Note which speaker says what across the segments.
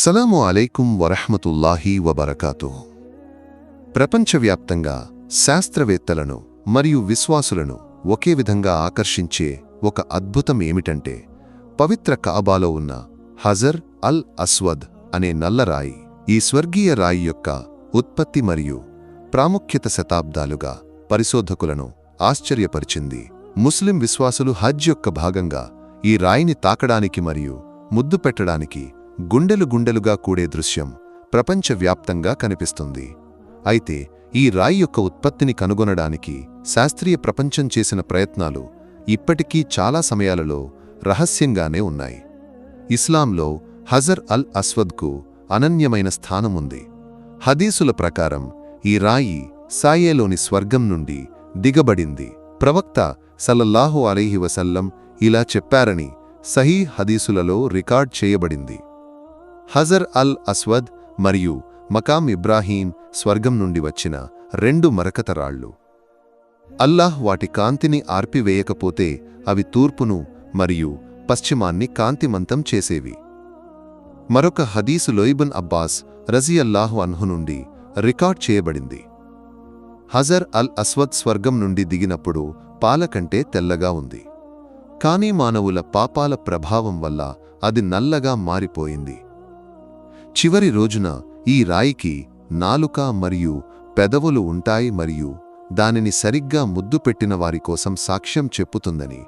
Speaker 1: సలాము అలైకుం వరహ్మతుల్లాహి వబరకాతు ప్రపంచవ్యాప్తంగా శాస్త్రవేత్తలను మరియు విశ్వాసులను ఒకే విధంగా ఆకర్షించే ఒక అద్భుతం ఏమిటంటే పవిత్ర కాబాలో ఉన్న హజర్ అల్ అస్వద్ అనే నల్లరాయి ఈ స్వర్గీయ రాయి యొక్క ఉత్పత్తి మరియు ప్రాముఖ్యత శతాబ్దాలుగా పరిశోధకులను ఆశ్చర్యపరిచింది. ముస్లిం విశ్వాసులు హజ్ యొక్క భాగంగా ఈ రాయిని తాకడానికి మరియు ముద్దు పెట్టడానికి గుండెలు గుండెలుగా కూడే దృశ్యం ప్రపంచవ్యాప్తంగా కనిపిస్తుంది. అయితే ఈ రాయి యొక్క ఉత్పత్తిని కనుగొనడానికి శాస్త్రీయ ప్రపంచం చేసిన ప్రయత్నాలు ఇప్పటికీ చాలా సమయాలలో రహస్యంగానే ఉన్నాయి. ఇస్లాంలో హజర్ అల్ అస్వద్కు అనన్యమైన స్థానముంది హదీసుల ప్రకారం ఈ రాయి సాయేలోని స్వర్గం నుండి దిగబడింది. ప్రవక్త సల్లల్లాహు అలైహి వసల్లం ఇలా చెప్పారని సహీ హదీసులలో రికార్డ్ చేయబడింది. హజర్ అల్ అస్వద్ మరియు మకాం ఇబ్రాహీం స్వర్గం నుండి వచ్చిన రెండు మరకతరాళ్ళు. అల్లాహ్ వాటి కాంతిని ఆర్పివేయకపోతే అవి తూర్పును మరియు పశ్చిమాన్ని కాంతిమంతం చేసేవి. మరొక హదీసు లోయిబన్ అబ్బాస్ రజియల్లాహు అన్హు నుండి రికార్డ్ చేయబడింది. హజర్ అల్ అస్వద్ స్వర్గం నుండి దిగినప్పుడు పాలకంటే తెల్లగా ఉంది. కానీ మానవుల పాపాల ప్రభావం వల్ల అది నల్లగా మారిపోయింది. చివరి రోజున ఈ రాయికి నాలుక మరియు పెదవులు ఉంటాయి మరియు దానిని సరిగ్గా ముద్దు పెట్టిన వారి కోసం సాక్ష్యం చెప్పుతుందని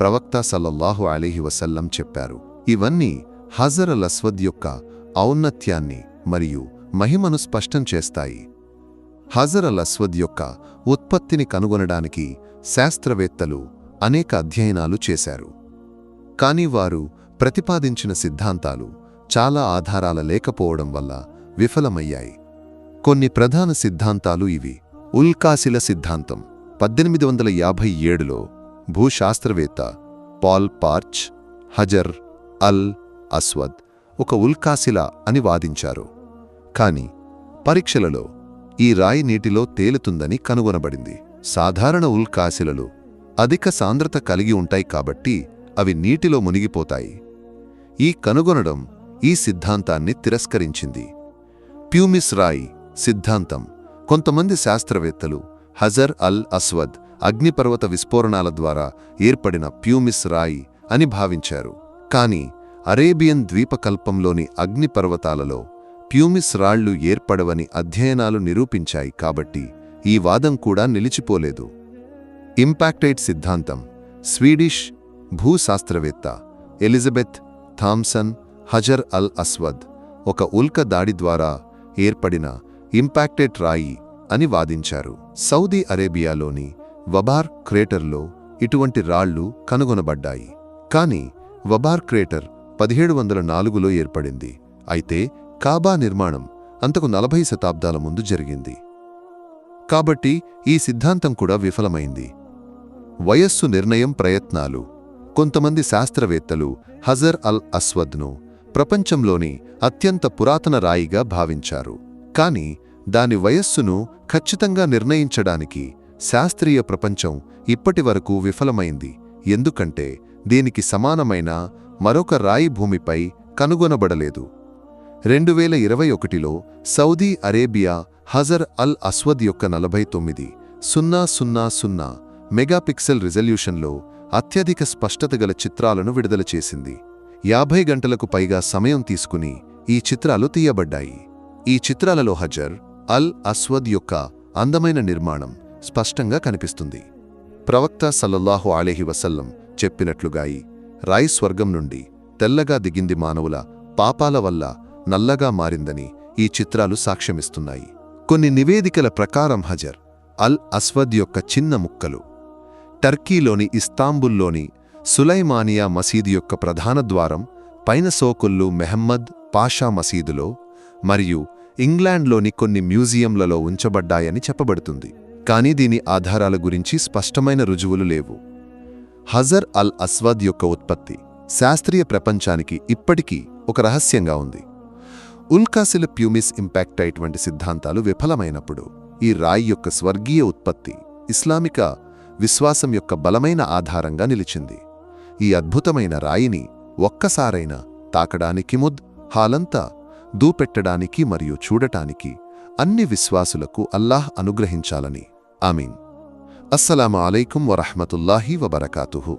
Speaker 1: ప్రవక్త సల్లల్లాహు అలీహి వసల్లం చెప్పారు. ఇవన్నీ హజర్ అల్ అస్వద్ యొక్క ఔన్నత్యాన్ని మరియు మహిమను స్పష్టం చేస్తాయి. హజర్ అల్ అస్వద్ యొక్క ఉత్పత్తిని కనుగొనడానికి శాస్త్రవేత్తలు అనేక అధ్యయనాలు చేశారు. కాని వారు ప్రతిపాదించిన సిద్ధాంతాలు చాలా ఆధారాల లేకపోవడం వల్ల విఫలమయ్యాయి. కొన్ని ప్రధాన సిద్ధాంతాలు ఇవి. ఉల్కాశిల సిద్ధాంతం పద్దెనిమిది వందల యాభై ఏడులో భూశాస్త్రవేత్త పాల్ పార్చ్ హజర్ అల్ అస్వద్ ఒక ఉల్కాశిల అని వాదించారు. కాని పరీక్షలలో ఈ రాయి నీటిలో తేలుతుందని కనుగొనబడింది. సాధారణ ఉల్కాశిలలు అధిక సాంద్రత కలిగి ఉంటాయి కాబట్టి అవి నీటిలో మునిగిపోతాయి. ఈ కనుగొనడం ఈ సిద్ధాంతాన్ని తిరస్కరించింది. ప్యూమిస్ రాయి సిద్ధాంతం. కొంతమంది శాస్త్రవేత్తలు హజర్ అల్ అస్వద్ అగ్నిపర్వత విస్ఫోరణాల ద్వారా ఏర్పడిన ప్యూమిస్ రాయి అని భావించారు. కాని అరేబియన్ ద్వీపకల్పంలోని అగ్నిపర్వతాలలో ప్యూమిస్ రాళ్ళు ఏర్పడవని అధ్యయనాలు నిరూపించాయి కాబట్టి ఈ వాదం కూడా నిలిచిపోలేదు. ఇంపాక్టైట్ సిద్ధాంతం. Swedish భూశాస్త్రవేత్త Elizabeth Thomson Hajar al Aswad ఒక ఉల్క దాడి ద్వారా ఏర్పడిన ఇంపాక్టెడ్ రాయి అని వాదించారు. సౌదీ అరేబియాలోని వబార్ క్రేటర్లో ఇటువంటి రాళ్ళు కనుగొనబడ్డాయి. కాని వబార్ క్రేటర్ పదిహేడు వందల నాలుగులో ఏర్పడింది. అయితే కాబా నిర్మాణం అంతకు నలభై శతాబ్దాల ముందు జరిగింది. కాబట్టి ఈ సిద్ధాంతం కూడా విఫలమైంది. వయస్సు నిర్ణయం ప్రయత్నాలు. కొంతమంది శాస్త్రవేత్తలు హజర్ అల్ అస్వద్ను ప్రపంచంలోని అత్యంత పురాతన రాయిగా భావించారు. కాని దాని వయస్సును ఖచ్చితంగా నిర్ణయించడానికి శాస్త్రీయ ప్రపంచం ఇప్పటివరకు విఫలమైంది. ఎందుకంటే దీనికి సమానమైన మరొక రాయి భూమిపై కనుగొనబడలేదు. రెండు వేల ఇరవై ఒకటిలో Saudi Arabia Hajar al Aswad యొక్క నలభై తొమ్మిది సున్నా సున్నా సున్నా మెగాపిక్సెల్ రిజల్యూషన్లో అత్యధిక స్పష్టత గల చిత్రాలను విడుదల చేసింది. యాభై గంటలకు పైగా సమయం తీసుకుని ఈ చిత్రాలు తీయబడ్డాయి. ఈ చిత్రాలలో హజర్ అల్ అస్వద్ యొక్క అందమైన నిర్మాణం స్పష్టంగా కనిపిస్తుంది. ప్రవక్త సల్లల్లాహు అలెహి వసల్లం చెప్పినట్లుగాయి రాయి స్వర్గం నుండి తెల్లగా దిగింది మానవుల పాపాల వల్ల నల్లగా మారిందని ఈ చిత్రాలు సాక్ష్యమిస్తున్నాయి. కొన్ని నివేదికల ప్రకారం హజర్ అల్ అస్వద్ యొక్క చిన్న ముక్కలు టర్కీలోని ఇస్తాంబుల్లోని సులైమానియా మసీదు యొక్క ప్రధాన ద్వారం పైన సోకుల్లు మెహమ్మద్ పాషా మసీదులో మరియు ఇంగ్లాండ్లోని కొన్ని మ్యూజియంలలో ఉంచబడ్డాయని చెప్పబడుతుంది. కానీ దీని ఆధారాల గురించి స్పష్టమైన రుజువులు లేవు. హజర్ అల్ అస్వద్ యొక్క ఉత్పత్తి శాస్త్రీయ ప్రపంచానికి ఇప్పటికీ ఒక రహస్యంగా ఉంది. ఉల్కాసిల ప్యూమిస్ ఇంపాక్టైట్ వంటి సిద్ధాంతాలు విఫలమైనప్పుడు ఈ రాయి యొక్క స్వర్గీయ ఉత్పత్తి ఇస్లామిక విశ్వాసం యొక్క బలమైన ఆధారంగా నిలిచింది. ఈ అద్భుతమైన రాయిని ఒక్కసారైనా తాకడానికి ముద్ హాలంతా దూపెట్టడానికి మరియు చూడటానికి అన్ని విశ్వాసులకు అల్లాహ్ అనుగ్రహించాలని. ఆమీన్. అస్సలాము అలైకుం వరహమతుల్లాహి వబరకాతుహు.